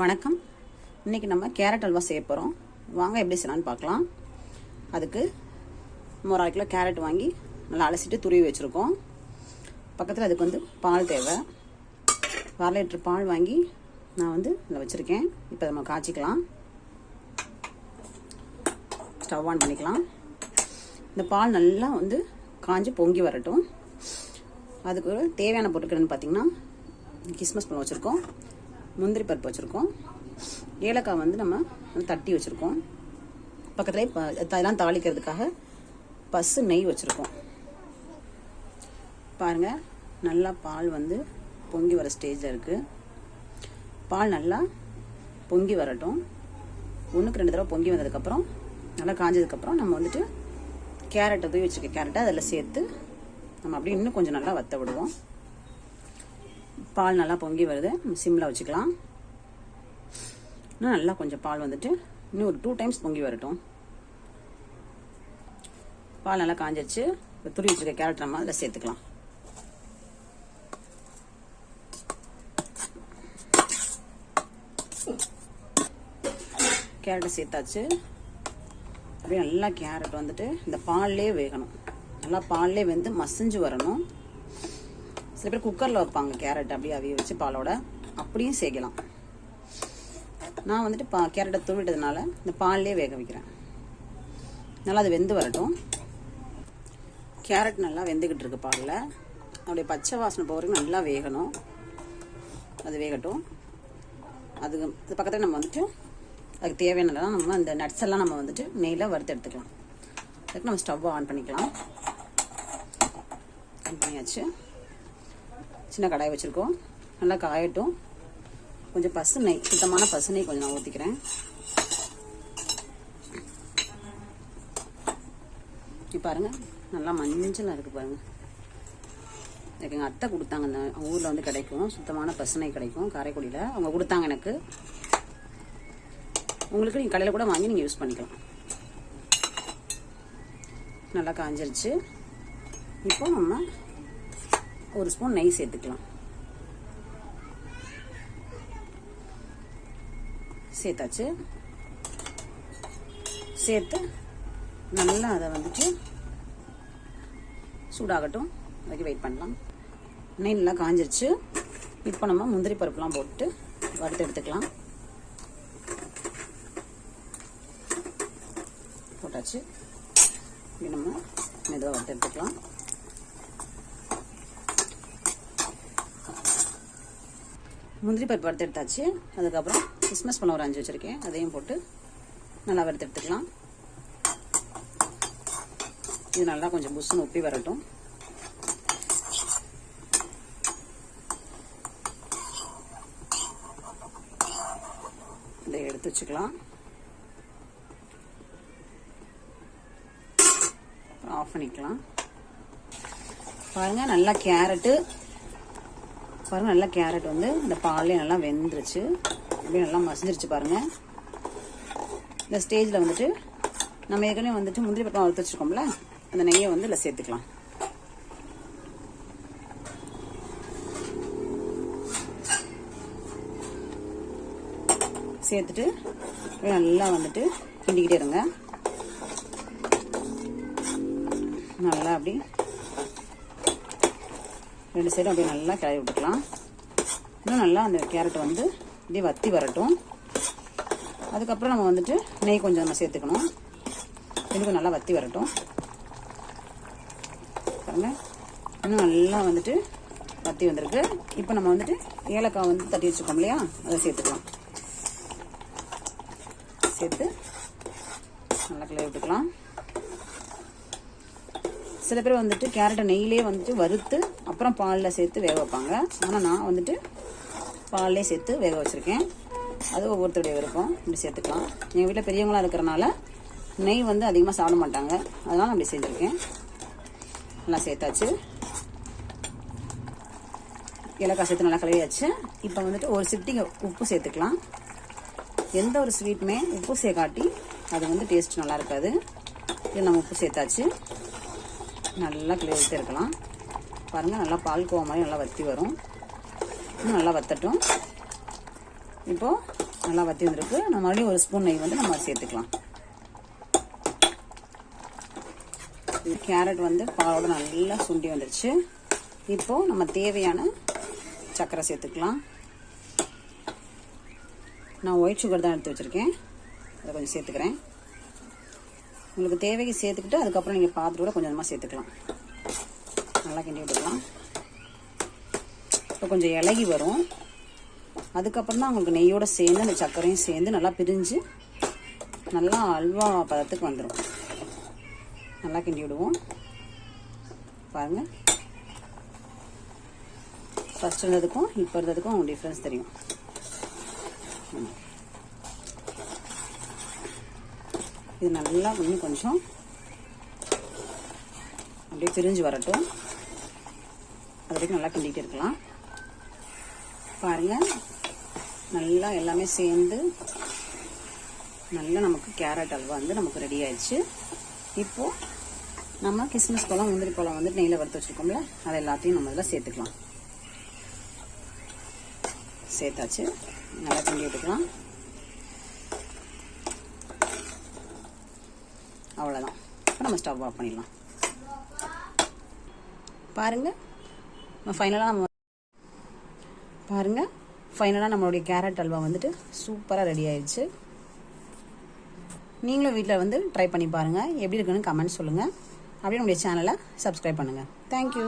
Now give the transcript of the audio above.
வணக்கம். இன்னைக்கு நம்ம கேரட் அல்வா செய்ய போகிறோம் வாங்க எப்படி செய்யலான்னு பார்க்கலாம். அதுக்கு நம்ம ஒரு அரை கிலோ கேரட் வாங்கி நல்லா அலசிட்டு துருவி வச்சுருக்கோம். பக்கத்தில் அதுக்கு வந்து பால் தேவை. அரை லிட்டர் பால் வாங்கி நான் வந்து இதில் வச்சுருக்கேன். இப்போ நம்ம காய்ச்சிக்கலாம். ஸ்டவ் ஆன் பண்ணிக்கலாம். இந்த பால் நல்லா வந்து காஞ்சி பொங்கி வரட்டும். அதுக்கு தேவையான பொருட்கள்னு பார்த்திங்கன்னா கிஸ்மஸ் பழம் வச்சுருக்கோம். முந்திரி பருப்பு வச்சுருக்கோம். ஏலக்காய் வந்து நம்ம தட்டி வச்சுருக்கோம். பக்கத்துலேயே இதெல்லாம் தாளிக்கிறதுக்காக பசு நெய் வச்சுருக்கோம். பாருங்கள் நல்லா பால் வந்து பொங்கி வர ஸ்டேஜில் இருக்குது பால் நல்லா பொங்கி வரட்டும். ஒன்றுக்கு ரெண்டு தடவை பொங்கி வந்ததுக்கப்புறம் நல்லா காஞ்சதுக்கப்புறம் நம்ம வந்துட்டு கேரட்டை தூவி வச்சுருக்க கேரட்டை அதில் சேர்த்து நம்ம அப்படியே இன்னும் கொஞ்சம் நல்லா வத்த விடுவோம். பால் நல்லா பொங்கி வருது. சிம்மில் வச்சுக்கலாம். இன்னும் நல்லா கொஞ்சம் பால் வந்துட்டு இன்னும் ஒரு டூ டைம்ஸ் பொங்கி வரட்டும். பால் நல்லா காஞ்சிச்சு இப்போ துருவி வச்சுருக்க கேரட் நம்ம அதில் சேர்த்துக்கலாம். கேரட்டை சேர்த்தாச்சு. அப்படியே நல்லா கேரட் வந்துட்டு இந்த பால்லே வேகணும். நல்லா பால்லே வெந்து மசிஞ்சு வரணும். சில பேர் குக்கரில் வைப்பாங்க கேரட் அப்படியே அவிய வச்சு பாலோட. அப்படியும் சேர்க்கலாம் நான் வந்துட்டு பா கேரட்டை துருவிட்டதுனால இந்த பால்லே வேக வைக்கிறேன். நல்லா அது வெந்து வரட்டும். கேரட் நல்லா வெந்துக்கிட்டு இருக்கு பாலில். அப்படியே பச்சை வாசனை போகிறதுக்கு நல்லா வேகணும். அது வேகட்டும். அதுக்கு இது பக்கத்தில் நம்ம வந்துட்டு அதுக்கு தேவையானதெல்லாம் நம்ம அந்த நட்ஸ் எல்லாம் நம்ம வந்துட்டு நெய்யில் வறுத்து எடுத்துக்கலாம். அதுக்கு நம்ம ஸ்டவ் ஆன் பண்ணிக்கலாம். ஆன் பண்ணியாச்சு. சின்ன கடாய் வச்சுருக்கோம். நல்லா காயட்டும். கொஞ்சம் பசு நெய் சுத்தமான பசு நெய் கொஞ்சம் நான் ஊற்றிக்கிறேன் இப்போ பாருங்கள் நல்லா மஞ்சளாக இருக்குது பாருங்கள் எனக்கு எங்கள் அத்தை கொடுத்தாங்க இந்த ஊரில் வந்து கிடைக்கும். சுத்தமான பசுனை கிடைக்கும் காரைக்குடியில். அவங்க கொடுத்தாங்க எனக்கு. உங்களுக்கு நீங்கள் கடையில் கூட வாங்கி நீங்கள் யூஸ் பண்ணிக்கலாம். நல்லா காஞ்சிருச்சு. இப்போ நம்ம ஒரு ஸ்பூன் நெய் சேர்த்துக்கலாம். சேர்த்தாச்சு. சேர்த்து நல்லா அதை வந்துட்டு சூடாகட்டும். அதுக்கு வெயிட் பண்ணலாம். நெய் நல்லா காஞ்சிருச்சு. இப்போ நம்ம முந்திரி பருப்புலாம் போட்டு வறுத்து எடுத்துக்கலாம். போட்டாச்சு. இப்படி நம்ம மெதுவாக வறுத்து எடுத்துக்கலாம். முந்திரி பருப்பு வறுத்து எடுத்தாச்சு. அதுக்கப்புறம் கிறிஸ்மஸ் பழம் ஒரு அஞ்சு வச்சுருக்கேன். அதையும் போட்டு நல்லா வறுத்து எடுத்துக்கலாம். இது நல்லா கொஞ்சம் புஷ்ஷுன்னு உப்பி வரட்டும். இதை எடுத்து வச்சுக்கலாம். ஆஃப் பண்ணிக்கலாம். பாருங்க நல்லா கேரட்டு பாருங்கள் நல்லா கேரட் வந்து இந்த பாலே நல்லா வெந்துருச்சு. அப்படியே நல்லா மசிஞ்சிருச்சு பாருங்க. இந்த ஸ்டேஜில் வந்துட்டு நம்ம ஏற்கனவே வந்துட்டு முந்திரி பக்கம் வறுத்து வச்சுருக்கோம்ல அந்த நெய்யை வந்து இதில் சேர்த்துக்கலாம். சேர்த்துட்டு நல்லா வந்துட்டு கிண்டிக்கிட்டே இருங்க. நல்லா அப்படி ரெண்டு சைடும் அப்படியே நல்லா கிளறி விட்டுக்கலாம். இன்னும் நல்லா அந்த கேரட் வந்து இப்படியே வத்தி வரட்டும். அதுக்கப்புறம் நம்ம வந்துட்டு நெய் கொஞ்சம் நம்ம சேர்த்துக்கணும். ரெண்டும் நல்லா வத்தி வரட்டும். பாருங்க. இன்னும் நல்லா வந்துட்டு வத்தி வந்திருக்கு. இப்போ நம்ம வந்துட்டு ஏலக்காய் வந்து தட்டி வச்சுருக்கோம் இல்லையா? அதை சேர்த்துக்கலாம். சேர்த்து நல்லா கிளறி விட்டுக்கலாம். சில பேர் வந்துட்டு கேரட்டை நெய்யிலே வந்துட்டு வறுத்து அப்புறம் பாலில் சேர்த்து வேக வைப்பாங்க. ஆனால் நான் வந்துட்டு பால்லே சேர்த்து வேக வச்சுருக்கேன். அது ஒவ்வொருத்தருடைய விருப்பம். இப்படி சேர்த்துக்கலாம். எங்கள் வீட்டில் பெரியவங்களாம் இருக்கிறனால நெய் வந்து அதிகமாக சாப்பிட மாட்டாங்க. அதனால் நான் அப்படி செஞ்சுருக்கேன். நல்லா சேர்த்தாச்சு. ஏலக்காய் சேர்த்து நல்லா கழுவியாச்சு. இப்போ வந்துட்டு ஒரு சிட்டிங்க உப்பு சேர்த்துக்கலாம். எந்த ஒரு ஸ்வீட்டுமே உப்பு சேர்க்காட்டி அது வந்து டேஸ்ட் நல்லா இருக்காது. இது நம்ம உப்பு சேர்த்தாச்சு. நல்லா கிளி இருக்கலாம் பாருங்கள் நல்லா பால் கோவா மாதிரி நல்லா வற்றி வரும். இன்னும் நல்லா வத்தட்டும். இப்போது நல்லா வத்தி வந்திருக்கு. நம்ம மறுபடியும் ஒரு ஸ்பூன் நெய் வந்து நம்ம சேர்த்துக்கலாம். கேரட் வந்து பாலோட நல்லா சுண்டி வந்துருச்சு. இப்போது நம்ம தேவையான சர்க்கரை சேர்த்துக்கலாம். நான் ஒயிட் சுகர் தான் எடுத்து வச்சுருக்கேன். அதை கொஞ்சம் சேர்த்துக்கிறேன். உங்களுக்கு தேவைக்கு சேர்த்துக்கிட்டு அதுக்கப்புறம் நீங்கள் பார்த்துட்டு கூட கொஞ்சம் கொஞ்சமாக சேர்த்துக்கலாம். நல்லா கிண்டி விட்டுக்கலாம். இப்போ கொஞ்சம் இலகி வரும். அதுக்கப்புறம் தான் உங்களுக்கு நெய்யோடு சேர்ந்து அந்த சர்க்கரையும் சேர்ந்து நல்லா பிரிஞ்சு நல்லா அல்வா பதத்துக்கு வந்துடும் நல்லா கிண்டி விடுவோம். பாருங்கள் ஃபஸ்ட் இருந்ததுக்கும் இப்போ இருந்ததுக்கும் டிஃப்ரென்ஸ் தெரியும். இது நல்லா இன்னும் கொஞ்சம் அப்படியே பிரிஞ்சு வரட்டும். அது வரைக்கும் நல்லா கிண்டிகிட்டு இருக்கலாம். பாருங்கள் நல்லா எல்லாமே சேர்ந்து நல்லா நமக்கு கேரட் அல்வா வந்து நமக்கு ரெடி ஆயிடுச்சு. இப்போது நம்ம கிஸ்மிஸ் பழம் முந்திரி பழம் வந்து நெய்யில் வறுத்து வச்சுருக்கோம்ல அதை எல்லாத்தையும் நம்ம இதில் சேர்த்துக்கலாம். சேர்த்தாச்சு. நல்லா கிண்டி விட்டுக்கலாம் அவ்வளோதான் இப்போ நம்ம ஸ்டவ் ஆஃப் பண்ணிடலாம். பாருங்கள் ஃபைனலாக நம்ம பாருங்கள் ஃபைனலாக நம்மளுடைய கேரட் அல்வா வந்துட்டு சூப்பராக ரெடி ஆயிடுச்சு. நீங்களும் வீட்டில் வந்து ட்ரை பண்ணி பாருங்கள் எப்படி இருக்குன்னு கமெண்ட் சொல்லுங்கள் அப்படியே நம்முடைய சேனலை சப்ஸ்கிரைப் பண்ணுங்கள் தேங்க்யூ